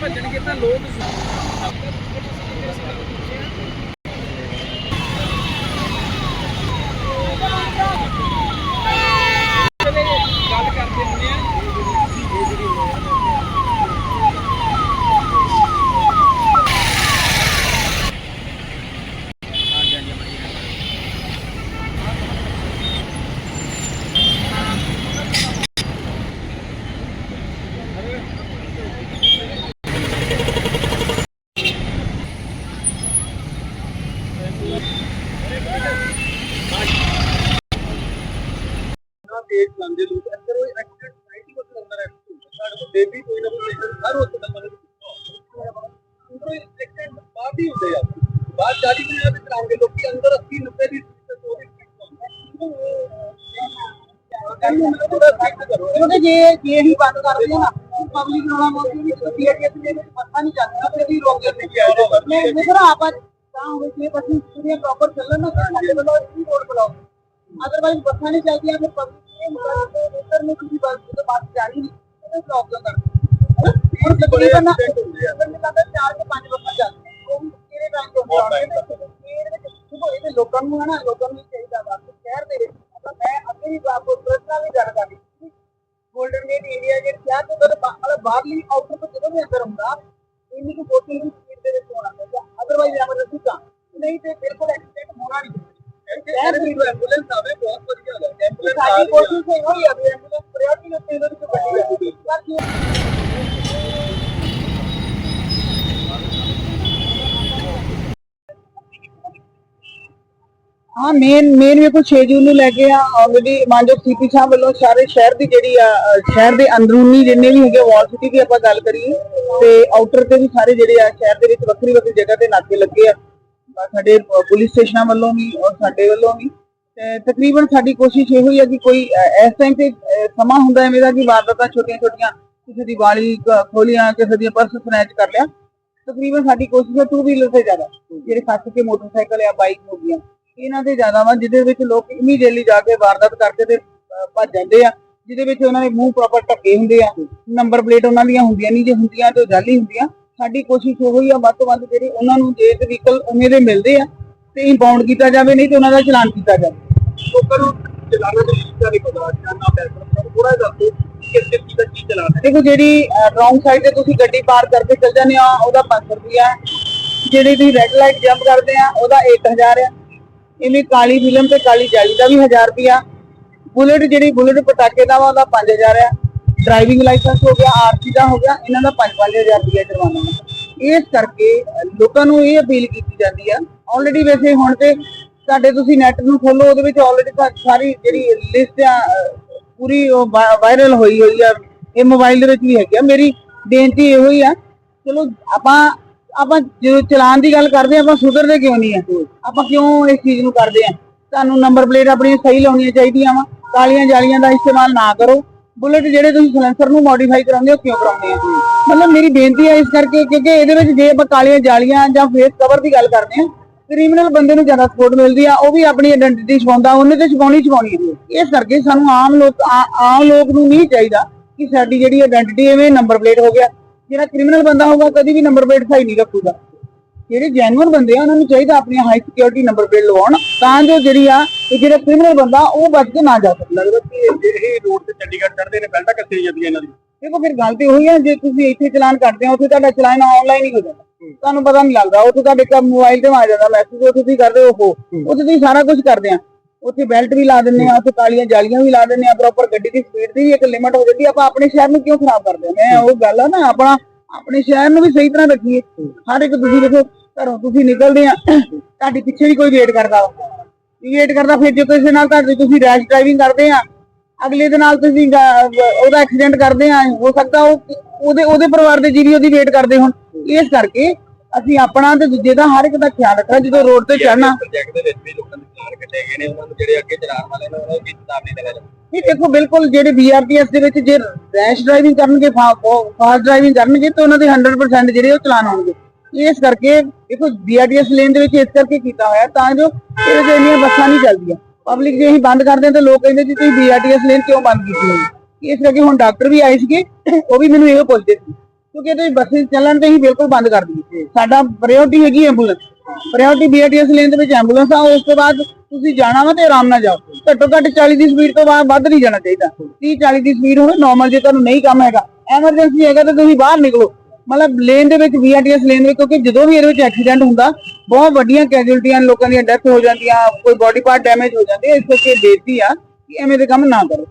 ਭੱਜਣਗੇ ਤਾਂ ਲੋਕ ਗੱਲ ਕਰਦੇ ਹੁੰਦੇ ਆ ਹਾਂਜੀ ਹਾਂਜੀ ਭਾਈ ਨਾ ਤੇਜ਼ ਚਲਾਉਂਦੇ ਲੋਕ ਅੰਦਰ ਉਹ ਐਕਸੀਡੈਂਟ 90% ਅੰਦਰ ਹੈ ਸਾਡੇ ਕੋਲ ਬੇਬੀ ਕੋਈ ਨਾ ਕੋਈ ਪੇਸ਼ੈਂਟ ਹਰ ਵਕਤ ਦਾ ਮਦਦ ਉਹ ਐਕਸੀਡੈਂਟ ਬਾਅਦ ਹੀ ਹੁੰਦੇ ਆ ਬਾਅਦ 40 ਮਿੰਟ ਦੇ ਚਲਾਉਂਦੇ ਲੋਕੀ ਅੰਦਰ 80 90 ਦੀ ਸਪੀਡ ਤੇ ਉਹਦੇ ਕਿਉਂਕਿ ਜੇ ਜੇ ਹੀ ਬੰਦ ਕਰਦੇ ਆ ਨਾ ਪਬਲਿਕ ਰੋਣਾ ਮੋਦੀ ਵੀ ਛੁੱਟੀ ਹੈ ਕਿ ਤੇ ਪਤਾ ਨਹੀਂ ਚੱਲਦਾ ਤੇ ਵੀ ਰੋਕ ਦਿੰਦੇ ਮੈਂ ਦੇਖੋ ਨਾ ਆਪਾਂ ਤਾਂ ਹੋਵੇ ਜੇ ਬੱਸਾਂ ਪੂਰੀਆਂ ਪ੍ਰੋਪਰ ਚੱਲਣ ਨਾ ਤਾਂ ਸਾਡੇ ਅਦਰਵਾਈਜ਼ ਬੱਸਾਂ ਨਹੀਂ ਚੱਲਦੀਆਂ ਫਿਰ ਪਬਲਿਕ ਇਹ ਇੱਧਰ ਨੂੰ ਤੁਸੀਂ ਬੱਸ ਤੋਂ ਬੱਸ ਜਾਣੀ ਨਹੀਂ ਬਲੌਕ ਕਿਉਂ ਕਰਦੇ ਹੁਣ ਤਕਰੀਬਨ ਮੈਨੂੰ ਲੱਗਦਾ ਚਾਰ ਤੋਂ ਪੰਜ ਬੱਸਾਂ ਚੱਲਦੀਆਂ ਉਹ ਵੀ ਕਿਹੜੇ ਟਾਈਮ ਤੋਂ ਹੁੰਦੀਆਂ ਇਹਦੇ ਲੋਕਾਂ ਨੂੰ ਹੈ ਨਾ ਲੋਕਾਂ ਨੂੰ ਚਾਹੀਦਾ ਵਾ ਕਿ ਸ਼ਹਿਰ ਦੇ ਵਿੱਚ ਮੈਂ ਅੱਗੇ ਵੀ ਬਾਪੂ ਪ੍ਰਸਨਲ ਵੀ ਗੱਲ ਕਰਨੀ ਗੋਲਡਨ ਗੇਟ ਏਰੀਆ ਜੇ ਕਿਹਾ ਕਿ ਮਤਲਬ ਬਾਹਰਲੀ ਆਊਟਰ ਤੋਂ ਜਦੋਂ ਵੀ ਅੰਦਰ ਹੁੰਦਾ ਇੰਨੀ ਕੁ ਬੋਤਲ ਦੀ ਸਪੀਡ ਦੇ ਵਿੱਚ ਹੋਣਾ ਚਾਹੀਦਾ। ਅਦਰਵਾਈਜ਼ ਐਮਰਜੈਂਸੀ ਤਾਂ ਨਹੀਂ ਤੇ ਬਿਲਕੁਲ ਐਕਸੀਡੈਂਟ ਹੋਣਾ ਨਹੀਂ। ਚਾਹੀਦਾ ਸ਼ਹਿਰ ਦੀ ਐਂਬੂਲੈਂਸ ਆਵੇ ਬਹੁਤ ਵਧੀਆ ਗੱਲ ਹੈ। ਐਂਬੂਲੈਂਸ ਆ ਰਹੀ ਕੋਸ਼ਿਸ਼ ਹੋਈ ਇਹਨਾਂ ਮੇਨ ਮੇਨ ਵੇਖੋ 6 ਜੂਨ ਨੂੰ ਲੈ ਕੇ ਆ ਆਲਰੇਡੀ ਮਾਨਜੋਤ ਸੀਪੀ ਸਾਹਿਬ ਵੱਲੋਂ ਸਾਰੇ ਸ਼ਹਿਰ ਦੀ ਜਿਹੜੀ ਆ ਸ਼ਹਿਰ ਦੇ ਅੰਦਰੂਨੀ ਜਿੰਨੇ ਵੀ ਹੈਗੇ ਵਾਲ ਸਿਟੀ ਦੀ ਆਪਾਂ ਗੱਲ ਕਰੀਏ ਤੇ ਆਊਟਰ ਤੇ ਵੀ ਸਾਰੇ ਜਿਹੜੇ ਆ ਸ਼ਹਿਰ ਦੇ ਵਿੱਚ ਵੱਖਰੀ ਵੱਖਰੀ ਜਗ੍ਹਾ ਤੇ ਨਾਕੇ ਲੱਗੇ ਆ। ਸਾਡੇ ਪੁਲਿਸ ਸਟੇਸ਼ਨਾਂ ਵੱਲੋਂ ਵੀ ਔਰ ਸਾਡੇ ਵੱਲੋਂ ਵੀ। ਤੇ ਤਕਰੀਬਨ ਸਾਡੀ ਕੋਸ਼ਿਸ਼ ਇਹੋ ਹੀ ਆ ਕਿ ਕੋਈ ਇਸ ਟਾਈਮ ਤੇ ਸਮਾਂ ਹੁੰਦਾ ਹੈ ਮੇਰਾ ਕਿ ਵਾਰਦਾਤਾਂ ਛੋਟੀਆਂ ਛੋਟੀਆਂ ਕਿਸੇ ਦੀ ਵਾਲੀ ਖੋਲੀਆਂ, ਕਿਸੇ ਦੀ ਪਰਸ ਸਨੈਚ ਕਰ ਲਿਆ। ਤਕਰੀਬਨ ਸਾਡੀ ਕੋਸ਼ਿਸ਼ ਹੈ ਟੂ ਵੀਲਰ ਤੇ ਜ਼ਿਆਦਾ। ਜਿਹੜੇ ਖਾਸ ਕੇ ਮੋਟਰਸਾਈਕਲ ਜਾਂ ਬਾਈਕ ਹੋ ਗਈਆਂ। ਇਹਨਾਂ ਤੇ ਜ਼ਿਆਦਾ ਵਾ, ਜਿਹਦੇ ਵਿੱਚ ਲੋਕ ਇਮੀਡੀਏਟਲੀ ਜਾ ਕੇ ਵਾਰਦਾਤ ਕਰਕੇ ਤੇ ਭੱਜ ਜਾਂਦੇ ਆ। ਜਿਹਦੇ ਵਿੱਚ ਉਹਨਾਂ ਦੇ ਮੂੰਹ ਪ੍ਰੋਪਰ ਢੱਕੇ ਹੁੰਦੇ ਆ। ਨੰਬਰ ਪਲੇਟ ਉਹਨਾਂ ਦੀਆਂ ਹੁੰਦੀਆਂ ਨਹੀਂ ਜੇ ਹੁੰਦੀਆਂ ਤੇ ਉਹ ਜਾਲੀ ਹੁੰਦੀਆਂ। ਸਾਡੀ ਕੋਸ਼ਿਸ਼ ਉਹੋ ਹੀ ਆ ਵੱਧ ਤੋਂ ਵੱਧ ਜਿਹੜੀ ਉਹਨਾਂ ਨੂੰ ਜੇ ਤੇ ਵਹੀਕਲ ਉਵੇਂ ਦੇ ਮਿਲਦੇ ਆ ਤੇ ਇੰਪਾਊਂਡ ਕੀਤਾ ਜਾਵੇ ਨਹੀਂ ਤੇ ਉਹਨਾਂ ਦਾ ਚਲਾਨ ਕੀਤਾ ਜਾਵੇ। ਲੋਕਾਂ ਨੂੰ ਚਲਾਉਣਾ ਤੇ ਸ਼ੀਸ਼ਾ ਨਹੀਂ ਪਤਾ ਜਾਂ ਨਾ ਬੈਕ ਥੋੜਾ ਦੱਸੋ ਕਿ ਕਿਸ ਚੀਜ਼ ਦਾ ਕੀ ਚਲਾਉਣਾ ਹੈ। ਦੇਖੋ ਜਿਹੜੀ ਰੌਂਗ ਸਾਈਡ ਤੇ ਤੁਸੀਂ ਗੱਡੀ ਪਾਰ ਕਰਕੇ ਚੱਲ ਜਾਂਦੇ ਆ ਉਹਦਾ 500 ਰੁਪਿਆ ਜਿਹੜੀ ਤੁਸੀਂ ਰੈੱਡ ਲਾਈਟ ਜੰਪ ਕਰਦੇ ਆ ਉਹਦਾ 1000 ਆ ਇਵੇਂ ਕਾਲੀ ਫਿਲਮ ਤੇ ਕਾਲੀ ਜਾਲੀ ਦਾ ਵੀ 1000 ਰੁਪਿਆ ਬੁਲਟ ਜਿਹੜੀ ਬੁਲਟ ਪਟਾਕੇ ਦਾ ਵਾ ਉਹਦਾ 5000 ਆ ਡਰਾਈਵਿੰਗ ਲਾਇਸੈਂਸ ਹੋ ਗਿਆ ਆਰਸੀ ਦਾ ਹੋ ਗਿਆ, ਇਹਨਾਂ ਦਾ 5-5000 ਰੁਪਿਆ ਜੁਰਮਾਨਾ ਵਾ। ਇਸ ਕਰਕੇ ਲੋਕਾਂ ਨੂੰ ਇਹ ਅਪੀਲ ਕੀਤੀ ਜਾਂਦੀ ਆ ਆਲਰੇਡੀ ਵੈਸੇ ਹੁਣ ਤੇ ਸਾਡੇ ਤੁਸੀਂ ਨੈਟ ਨੂੰ ਖੋਲੋ ਉਹਦੇ ਵਿੱਚ ਆਲਰੇਡੀ ਸਾਰੀ ਜਿਹੜੀ ਲਿਸਟ ਆ, ਪੂਰੀ ਵਾਇਰਲ ਹੋਈ ਹੋਈ ਆ, ਇਹ ਮੋਬਾਈਲ ਦੇ ਵਿੱਚ ਵੀ ਹੈਗੀ ਆ। ਮੇਰੀ ਬੇਨਤੀ ਇਹੋ ਹੀ ਆ, ਚਲੋ ਆਪਾਂ ਆਪਾਂ ਜਦੋਂ ਚਲਾਨ ਦੀ ਗੱਲ ਕਰਦੇ ਆ, ਆਪਾਂ ਸੁਧਰਦੇ ਕਿਉਂ ਨਹੀਂ ਆ? ਆਪਾਂ ਕਿਉਂ ਇਸ ਚੀਜ਼ ਨੂੰ ਕਰਦੇ ਆ? ਤੁਹਾਨੂੰ ਨੰਬਰ ਪਲੇਟ ਆਪਣੀ ਸਹੀ ਲਾਉਣੀਆਂ ਚਾਹੀਦੀਆਂ ਵਾ, ਕਾਲੀਆਂ ਜਾਲੀਆਂ ਦਾ ਇਸਤੇਮਾਲ ਨਾ ਕਰੋ। ਬੁਲਟ ਜਿਹੜੇ ਤੁਸੀਂ ਸਲੈਂਸਰ ਨੂੰ ਮੋਡੀਫਾਈ ਕਰਾਉਂਦੇ ਹੋ, ਕਿਉਂ ਕਰਾਉਂਦੇ ਆ ਮਤਲਬ ਮੇਰੀ ਬੇਨਤੀ ਹੈ ਇਸ ਕਰਕੇ ਕਿਉਂਕਿ ਇਹਦੇ ਵਿੱਚ ਜੇ ਆਪਾਂ ਕਾਲੀਆਂ ਜਾਲੀਆਂ ਜਾਂ ਫੇਸ ਕਵਰ ਦੀ ਗੱਲ ਕਰਦੇ ਆ ਕ੍ਰਿਮੀਨਲ ਬੰਦੇ ਨੂੰ ਜ਼ਿਆਦਾ ਸਪੋਰਟ ਮਿਲਦੀ ਆ, ਉਹ ਵੀ ਆਪਣੀ ਆਇਡੈਂਟੀਟੀ ਛਪਾਉਂਦਾ, ਉਹਨੇ ਤੇ ਛਪਾਉਣੀ ਛਪਾਉਣੀ ਹੈ ਇਸ ਕਰਕੇ ਸਾਨੂੰ ਆਮ ਲੋਕ ਆ- ਆਮ ਲੋਕ ਨੂੰ ਨਹੀਂ ਚਾਹੀਦਾ ਕਿ ਸਾਡੀ ਜਿਹੜੀ ਆਇਡੈਂਟੀਟੀ ਐਵੇਂ ਨੰਬਰ ਪਲੇਟ ਹੋ ਗਿਆ, ਜਿਹੜਾ ਕ੍ਰਿਮੀਨਲ ਬੰਦਾ ਹੋਊਗਾ ਕਦੀ ਵੀ ਨੰਬਰ ਪਲੇਟ ਸਹੀ ਨਹੀਂ ਰੱਖੂਗਾ। ਜਿਹੜੇ ਜੈਨੂਅਨ ਬੰਦੇ ਆ ਉਹਨਾਂ ਨੂੰ ਚਾਹੀਦਾ ਆਪਣੀ ਹਾਈ ਸਿਕਿਉਰਿਟੀ ਨੰਬਰ ਪਲੇਟ ਲਵਾਉਣ ਤਾਂ ਜੋ ਜਿਹੜੀ ਆ ਇਹ ਜਿਹੜਾ ਕ੍ਰਿਮੀਨਲ ਬੰਦਾ ਉਹ ਬਚ ਕੇ ਨਾ ਜਾ ਸਕੇ। ਲੱਗਦਾ ਕਿ ਇਹ ਰੋਡ ਤੇ ਚੰਡੀਗੜ੍ਹ ਚੜ੍ਹਦੇ ਨੇ ਬੈਲਟਾਂ ਕੱਸੇ ਜਾਂਦੀਆਂ ਇਹਨਾਂ ਦੀ। ਦੇਖੋ ਫਿਰ ਗੱਲ ਤੇ ਉਹੀ ਆ ਜੇ ਤੁਸੀਂ ਇੱਥੇ ਚਲਾਨ ਕਰਦੇ ਹੋ ਉੱਥੇ ਤੁਹਾਡਾ ਚਲਾਨ ਆਨਲਾਈਨ ਹੀ ਹੋ ਜਾਂਦਾ। ਤੁਹਾਨੂੰ ਪਤਾ ਨਹੀਂ ਲੱਗਦਾ ਉੱਥੇ ਤੁਹਾਡੇ ਕਾ ਮੋਬਾਈਲ ਤੇ ਆ ਜਾਂਦਾ ਮੈਸੇਜ ਉੱਥੇ ਤੁਸੀਂ ਕਰਦੇ ਹੋ ਉਹ। ਉੱਥੇ ਤੁਸੀਂ ਸਾਰਾ ਕੁਝ ਕਰਦੇ ਆ। ਉੱਥੇ ਬੈਲਟ ਵੀ ਲਾ ਦਿੰਦੇ ਆ ਉੱਥੇ ਕਾਲੀਆਂ ਜਾਲੀਆਂ ਵੀ ਲਾ ਦਿੰਦੇ ਆ ਪ੍ਰੋਪਰ ਗੱਡੀ ਦੀ ਸਪੀਡ ਦੀ ਇੱਕ ਲਿਮਟ ਹੋ ਜਾਂਦੀ ਆਪਾਂ ਆਪਣੇ ਸ਼ਹਿਰ ਨੂੰ ਕਿਉਂ ਖਰਾਬ ਕਰਦੇ ਆ? ਮੈਂ ਉਹ ਗੱਲ ਆ ਨਾ ਆਪਣਾ ਆਪਣੇ ਸ਼ਹਿਰ ਨੂੰ ਵੀ ਸਹੀ ਤਰ੍ਹਾਂ ਰੱਖੀਏ। ਹਰ ਇੱਕ ਤੁਸੀਂ ਦੇਖੋ ਘਰੋਂ ਤੁਸੀਂ ਨਿਕਲਦੇ ਆ ਤੁਹਾਡੀ ਪਿੱਛੇ ਵੀ ਕੋਈ ਵੇਟ ਕਰਦਾ ਵੇਟ ਕਰਦਾ ਫਿਰ ਜੇ ਕਿਸੇ ਨਾਲ ਤੁਹਾਡੀ ਤੁਸੀਂ ਰੈਸ਼ ਡਰਾਈਵਿੰਗ ਕਰਦੇ ਆ ਅਗਲੇ ਦੇ ਨਾਲ ਤੁਸੀਂ ਉਹਦਾ ਐਕਸੀਡੈਂਟ ਕਰਦੇ ਆ ਹੋ ਸਕਦਾ ਉਹ ਉਹਦੇ ਉਹਦੇ ਪਰਿਵਾਰ ਦੇ ਜੀਵੀ ਉਹਦੀ ਵੇਟ ਕਰਦੇ ਹੁਣ। ਇਸ ਕਰਕੇ ਅਸੀਂ ਆਪਣਾ ਤੇ ਦੂਜੇ ਦਾ ਹਰ ਇੱਕ ਦਾ ਖਿਆਲ ਰੱਖਣਾ ਜਦੋਂ ਰੋਡ ਤੇ ਚੜਨਾ ਪ੍ਰੋਜੈਕਟ ਦੇ ਵਿੱਚ ਵੀ ਲੋਕਾਂ ਦੇ ਚਲਾਨ ਕੱਟੇ ਗਏ ਨੇ ਉਹਨਾਂ ਨੂੰ ਜਿਹੜੇ ਅੱਗੇ ਚਲਾਉਣ ਵਾਲੇ ਨੇ ਉਹਨਾਂ ਨੂੰ ਕੀ ਚੇਤਾਵਨੀ ਦੇਣਾ ਚਾਹੁੰਦੇ ਇਹ ਦੇਖੋ ਬਿਲਕੁਲ ਜਿਹੜੇ ਬੀਆਰਟੀਐਸ ਦੇ ਵਿੱਚ ਜੇ ਰੈਸ਼ ਡਰਾਈਵਿੰਗ ਕਰਨਗੇ ਫਾਸਟ ਡਰਾਈਵਿੰਗ ਕਰਨਗੇ ਤਾਂ ਉਹਨਾਂ ਦੇ 100% ਜਿਹੜੇ ਉਹ ਚਲਾਨ ਹੋਣਗੇ। ਇਸ ਕਰਕੇ ਦੇਖੋ ਬੀਆਰਟੀਐਸ ਲੇਨ ਦੇ ਵਿੱਚ ਇਸ ਕਰਕੇ ਕੀਤਾ ਹੋਇਆ ਤਾਂ ਜੋ ਇਹਦੇ ਤੇ ਇੰਨੀਆਂ ਬੱਸਾਂ ਨਹੀਂ ਚੱਲਦੀਆਂ। ਪਬਲਿਕ ਜੇ ਅਸੀਂ ਬੰਦ ਕਰਦੇ ਹਾਂ ਤਾਂ ਲੋਕ ਕਹਿੰਦੇ ਜੀ, ਤੁਸੀਂ ਬੀਆਰਟੀਐਸ ਲੇਨ ਕਿਉਂ ਬੰਦ ਕੀਤੀ ਹੋਈ? ਇਸ ਕਰਕੇ ਹੁਣ ਡਾਕਟਰ ਵੀ ਆਏ ਸੀਗੇ, ਉਹ ਵੀ ਮੈਨੂੰ ਇਹੋ ਪੁੱਛਦੇ ਸੀ। ਕਿਉਂਕਿ ਇਹਦੇ ਬੱਸੇ ਚੱਲਣ ਤੇ ਹੀ ਬਿਲਕੁਲ ਬੰਦ ਕਰ ਦਿੱਤੀ ਸਾਡਾ ਪ੍ਰਾਇੋਰਟੀ ਹੈਗੀ ਐਂਬੂਲੈਂਸ ਪ੍ਰਾਇੋਰਟੀ ਬੀਆਰਟੀਐਸ ਲੇਨ ਦੇ ਵਿੱਚ ਐਂਬੂਲੈਂਸ ਆ, ਉਸ ਤੋਂ ਬਾਅਦ ਤੁਸੀਂ ਜਾਣਾ ਵਾ ਤੇ ਆਰਾਮ ਨਾਲ ਜਾਓ। ਘੱਟੋ ਘੱਟ 40 ਦੀ ਸਪੀਡ ਤੋਂ ਬਾਅਦ ਵੱਧ ਨਹੀਂ ਜਾਣਾ ਚਾਹੀਦਾ। 30 40 ਦੀ ਸਪੀਡ ਹੋਵੇ ਨਾਰਮਲ ਜੇ ਤੁਹਾਨੂੰ ਨਹੀਂ ਕੰਮ ਹੈਗਾ। ਐਮਰਜੈਂਸੀ ਹੈਗਾ ਤਾਂ ਤੁਸੀਂ ਬਾਹਰ ਨਿਕਲੋ। ਮਤਲਬ ਲੇਨ ਦੇ ਵਿੱਚ ਬੀਆਰਟੀਐਸ ਲੇਨ ਵਿੱਚ, ਕਿਉਂਕਿ ਜਦੋਂ ਵੀ ਇਹਦੇ ਵਿੱਚ ਐਕਸੀਡੈਂਟ ਹੁੰਦਾ, ਬਹੁਤ ਵੱਡੀਆਂ ਕੈਜੁਅਲਟੀਆਂ ਲੋਕਾਂ ਦੀਆਂ ਡੈਥ ਹੋ ਜਾਂਦੀਆਂ, ਕੋਈ ਬੋਡੀ ਪਾਰਟ ਡੈਮੇਜ ਹੋ ਜਾਂਦੀ ਹੈ, ਇਸ ਕਰਕੇ ਬੇਨਤੀ ਆ ਕਿ ਐਵੇਂ ਦੇ ਕੰਮ ਨਾ ਕਰੋ।